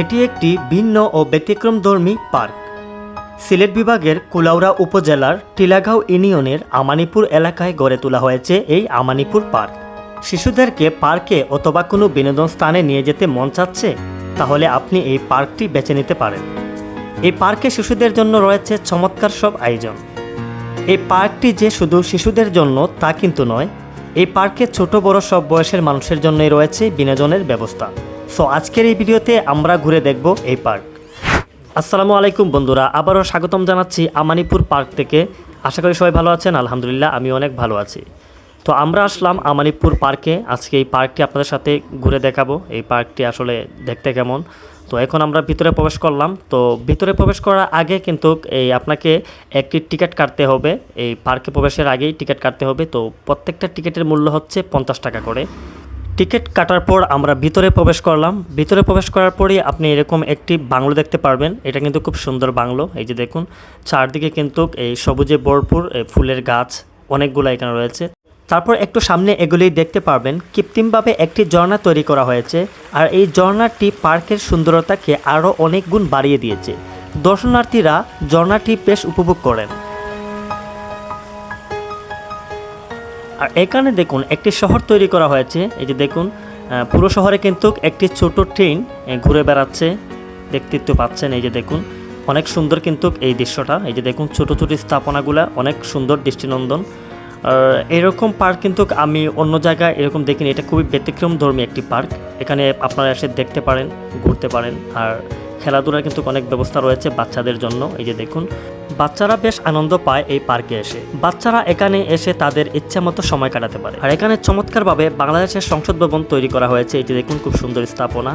এটি একটি ভিন্ন ও ব্যতিক্রমধর্মী পার্ক। সিলেট বিভাগের কুলাউড়া উপজেলার টিলাগাঁও ইউনিয়নের আমানিপুর এলাকায় গড়ে তোলা হয়েছে এই আমানিপুর পার্ক। শিশুদেরকে পার্কে অথবা কোনো বিনোদন স্থানে নিয়ে যেতে মন চাচ্ছে? তাহলে আপনি এই পার্কটি বেছে নিতে পারেন। এই পার্কে শিশুদের জন্য রয়েছে চমৎকার সব আয়োজন। এই পার্কটি যে শুধু শিশুদের জন্য তা কিন্তু নয়, এই পার্কে ছোট বড় সব বয়সের মানুষের জন্যই রয়েছে বিনোদনের ব্যবস্থা। সো আজকের এই ভিডিওতে আমরা ঘুরে দেখব এই পার্ক। আসসালামু আলাইকুম বন্ধুরা, আবারও স্বাগতম জানাচ্ছি আমানিপুর পার্ক থেকে। আশা করি সবাই ভালো আছেন, আলহামদুলিল্লাহ, আমি অনেক ভালো আছি। তো আমরা আসলাম আমানিপুর পার্কে, আজকে এই পার্কটি আপনাদের সাথে ঘুরে দেখাবো, এই পার্কটি আসলে দেখতে কেমন। তো এখন আমরা ভিতরে প্রবেশ করলাম, তো ভিতরে প্রবেশ করার আগে কিন্তু এই আপনাকে একটি টিকিট কাটতে হবে, এই পার্কে প্রবেশের আগেই টিকিট কাটতে হবে। তো প্রত্যেকটা টিকিটের মূল্য হচ্ছে পঞ্চাশ টাকা করে। টিকিট কাটার পর আমরা ভিতরে প্রবেশ করলাম। ভিতরে প্রবেশ করার পরই আপনি এরকম একটি বাংলো দেখতে পারবেন। এটা কিন্তু খুব সুন্দর বাংলো। এই যে দেখুন, চারদিকে কিন্তু এই সবুজে ভরপুর ফুলের গাছ অনেকগুলো এখানে রয়েছে। তারপর একটু সামনে এগুলি দেখতে পারবেন। কৃত্রিমভাবে একটি ঝর্ণা তৈরি করা হয়েছে আর এই ঝর্ণাটি পার্কের সুন্দরতাকে আরও অনেক গুণ বাড়িয়ে দিয়েছে। দর্শনার্থীরা ঝর্ণাটি বেশ উপভোগ করেন। আর এখানে দেখুন, একটি শহর তৈরি করা হয়েছে। এই যে দেখুন পুরো শহরে কিন্তু একটি ছোট ট্রেন ঘুরে বেড়াচ্ছে। দেখতে পাচ্ছেন, এই যে দেখুন, অনেক সুন্দর কিন্তু এই দৃশ্যটা। এই যে দেখুন, ছোট ছোট স্থাপনাগুলা, অনেক সুন্দর দৃষ্টিনন্দন। আর এরকম পার্ক কিন্তু আমি অন্য জায়গায় এরকম দেখিনি। এটা খুবই ব্যতিক্রম ধর্মী একটি পার্ক। এখানে আপনারা এসে দেখতে পারেন, ঘুরতে পারেন। আর খেলাধুলার কিন্তু অনেক ব্যবস্থা রয়েছে বাচ্চাদের জন্য। এই যে দেখুন, বাচ্চারা বেশ আনন্দ পায় এই পার্কে এসে। বাচ্চারা এখানে এসে তাদের ইচ্ছা মতো সময় কাটাতে পারে। আর এখানে চমৎকারভাবে বাংলাদেশের সংসদ ভবন তৈরি করা হয়েছে। এটি দেখুন, খুব সুন্দর স্থাপনা।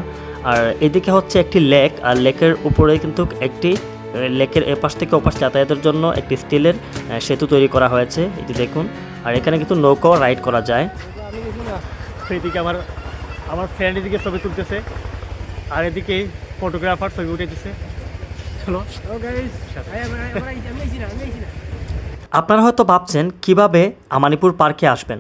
আর এদিকে হচ্ছে একটি লেক, আর লেকের উপরে কিন্তু একটি লেকের এপাশ থেকে ওপাশ যাতায়াতের জন্য একটি স্টিলের সেতু তৈরি করা হয়েছে। এটি দেখুন, আর এখানে কিন্তু নৌকাও রাইড করা যায়। এদিকে আমার আমার ফ্রেন্ড এদিকে ছবি তুলতেছে। আর এদিকে ফটোগ্রাফার ছবি উঠে দিচ্ছে চলো আপনারা হয়তো ভাবছেন কীভাবে আমানিপুর পার্কে আসবেন?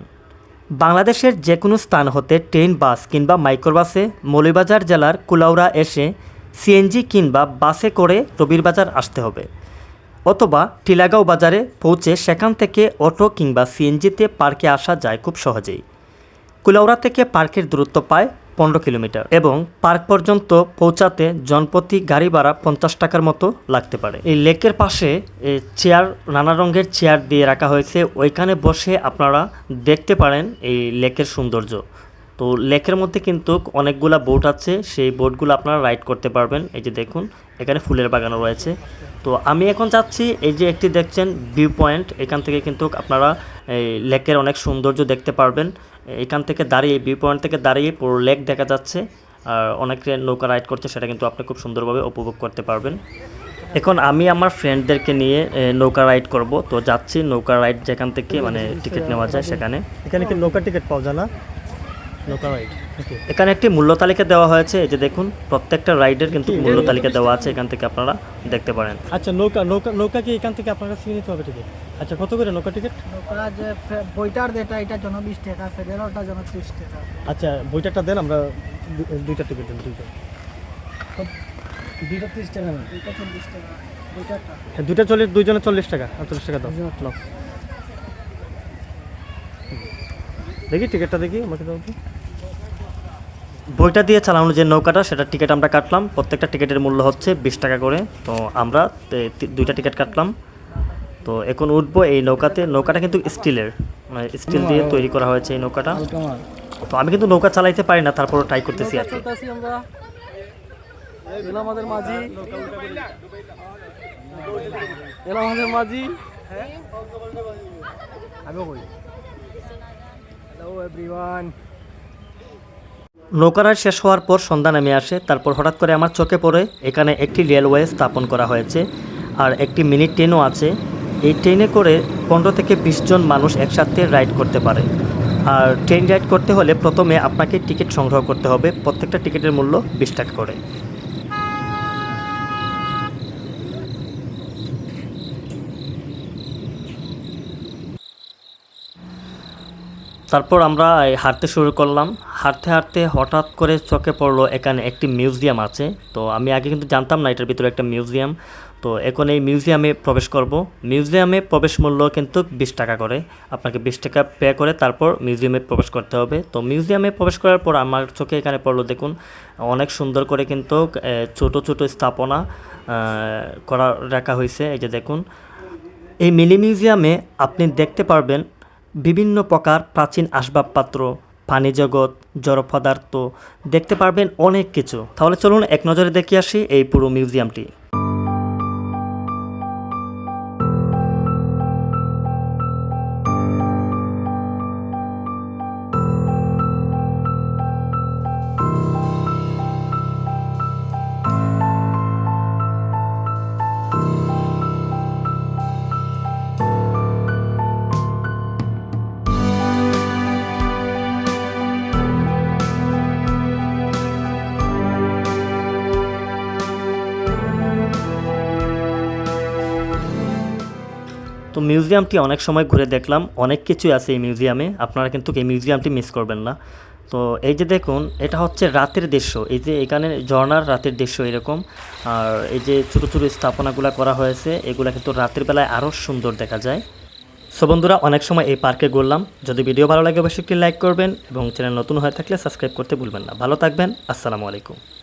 বাংলাদেশের যে কোনো স্থান হতে ট্রেন বাস কিংবা মাইক্রোবাসে মৌলিবাজার জেলার কুলাউড়া এসে সিএনজি কিংবা বাসে করে রবিরবাজার আসতে হবে। অথবা টিলাগাঁও বাজারে পৌঁছে সেখান থেকে অটো কিংবা সিএনজিতে পার্কে আসা যায় খুব সহজেই। কুলাউড়া থেকে পার্কের দূরত্ব পায় পনেরো কিলোমিটার এবং পার্ক পর্যন্ত পৌঁছাতে জনপ্রতি গাড়ি ভাড়া পঞ্চাশ টাকার মতো লাগতে পারে। এই লেকের পাশে চেয়ার, নানা রঙের চেয়ার দিয়ে রাখা হয়েছে। ওইখানে বসে আপনারা দেখতে পারেন এই লেকের সৌন্দর্য। তো লেকের মধ্যে কিন্তু অনেকগুলা বোট আছে। সেই বোটগুলো আপনারা রাইড করতে পারবেন। এই যে দেখুন, এখানে ফুলের বাগানও রয়েছে। তো আমি এখন যাচ্ছি, এই যে একটি দেখছেন ভিউ পয়েন্ট। এখান থেকে কিন্তু আপনারা এই লেকের অনেক সৌন্দর্য দেখতে পারবেন। এখান থেকে দাঁড়িয়ে ভিউ পয়েন্ট থেকে দাঁড়িয়ে পুরো লেক দেখা যাচ্ছে। আর অনেকে নৌকা রাইড করছে, সেটা কিন্তু আপনি খুব সুন্দরভাবে উপভোগ করতে পারবেন। এখন আমি আমার ফ্রেন্ডদেরকে নিয়ে নৌকা রাইড করব। তো যাচ্ছি, নৌকা রাইড যেখান থেকে মানে টিকিট নেওয়া যায় সেখানে। এখানে কি নৌকা টিকিট পাওয়া যায় না? নৌকা রাইড। এখানে একটি মূল্য তালিকা দেওয়া হয়েছে এই যে দেখুন প্রত্যেকটা রাইডের কিন্তু মূল্য তালিকা দেওয়া আছে এখান থেকে আপনারা দেখতে পারেন। আচ্ছা নৌকা নৌকা নৌকা কি এখান থেকে আপনার কাছে নিতে হবে টিকিট আচ্ছা কত করে নৌকা টিকিট নৌকা যে বইটার যেটা এটা জন বিশ টাকা ফেডারেলটা জন ত্রিশ টাকা। আচ্ছা বইটাটা দেন আমরা দুইটা টিকিট দেন দুইটা। দুইটা ত্রিশ টাকা দুইটা চল্লিশ টাকা বইটারটা হ্যাঁ দুইটা চল্লিশ দুইজনে চল্লিশ টাকা আটচল্লিশ টাকা দাও দেখি টিকিটটা দেখি আমাকে দাও তো। বইটা দিয়ে চালানো যে নৌকাটা সেটা টিকিট আমরা কাটলাম। প্রত্যেকটা টিকিটের মূল্য হচ্ছে বিশ টাকা করে। তো আমরা দুইটা টিকিট কাটলাম। তো এখন উঠবো এই নৌকাতে। নৌকাটা কিন্তু স্টিলের। মানে স্টিল দিয়ে তৈরি করা হয়েছে এই নৌকাটা। তো আমি কিন্তু নৌকা চালাইতে পারি না তারপরও ট্রাই করতেছি আর কি। চলতেছি আমরা। আমাদের মাঝি। এলো আমাদের মাঝি। আমি হ্যালো এভরিওয়ান নৌকা রাইড শেষ হওয়ার পর সন্ধ্যা নেমে আসে। তারপর হঠাৎ করে আমার চোখে পড়ে, এখানে একটি রেলওয়ে স্থাপন করা হয়েছে আর একটি মিনি ট্রেনও আছে। এই ট্রেনে করে পনেরো থেকে বিশ জন মানুষ একসাথে রাইড করতে পারে। আর ট্রেন রাইড করতে হলে প্রথমে আপনাকে টিকিট সংগ্রহ করতে হবে। প্রত্যেকটা টিকিটের মূল্য বিশ টাকা করে। তারপর আমরা হাঁটতে শুরু করলাম। হাঁটতে হাঁটতে হঠাৎ করে চোখে পড়ল, এখানে একটি মিউজিয়াম আছে। তো আমি আগে কিন্তু জানতাম না এটার ভিতরে একটা মিউজিয়াম। তো এখন এই মিউজিয়ামে প্রবেশ করব। মিউজিয়ামে প্রবেশ মূল্য কিন্তু বিশ টাকা করে। আপনাকে বিশ টাকা পে করে তারপর মিউজিয়ামে প্রবেশ করতে হবে। তো মিউজিয়ামে প্রবেশ করার পর আমার চোখে এখানে পড়ল, দেখুন, অনেক সুন্দর করে কিন্তু ছোট ছোট স্থাপনা করা রাখা হয়েছে। এই যে দেখুন, এই মিনি মিউজিয়ামে আপনি দেখতে পারবেন বিভিন্ন প্রকার প্রাচীন আসবাবপত্র পানি জগৎ, জড় পদার্থ, দেখতে পারবেন অনেক কিছু। তাহলে চলুন এক নজরে দেখে আসি এই পুরো মিউজিয়ামটি। মিউজিয়ামটি অনেক সময় ঘুরে দেখলাম, অনেক কিছুই আছে এই মিউজিয়ামে, আপনারা কিন্তু এই মিউজিয়ামটি মিস করবেন না। তো এই যে দেখুন, এটা হচ্ছে রাতের দৃশ্য, এই যে এখানে ঝর্ণার রাতের দৃশ্য এরকম, আর এই যে ছোটো ছোটো স্থাপনাগুলো করা হয়েছে, এগুলা কিন্তু রাতের বেলায় আরও সুন্দর দেখা যায়। সো বন্ধুরা, অনেক সময় এই পার্কে ঘুরলাম, যদি ভিডিও ভালো লাগে অবশ্যই একটি লাইক করবেন, এবং চ্যানেল নতুন হয়ে থাকলে সাবস্ক্রাইব করতে ভুলবেন না। ভালো থাকবেন, আসসালামু আলাইকুম।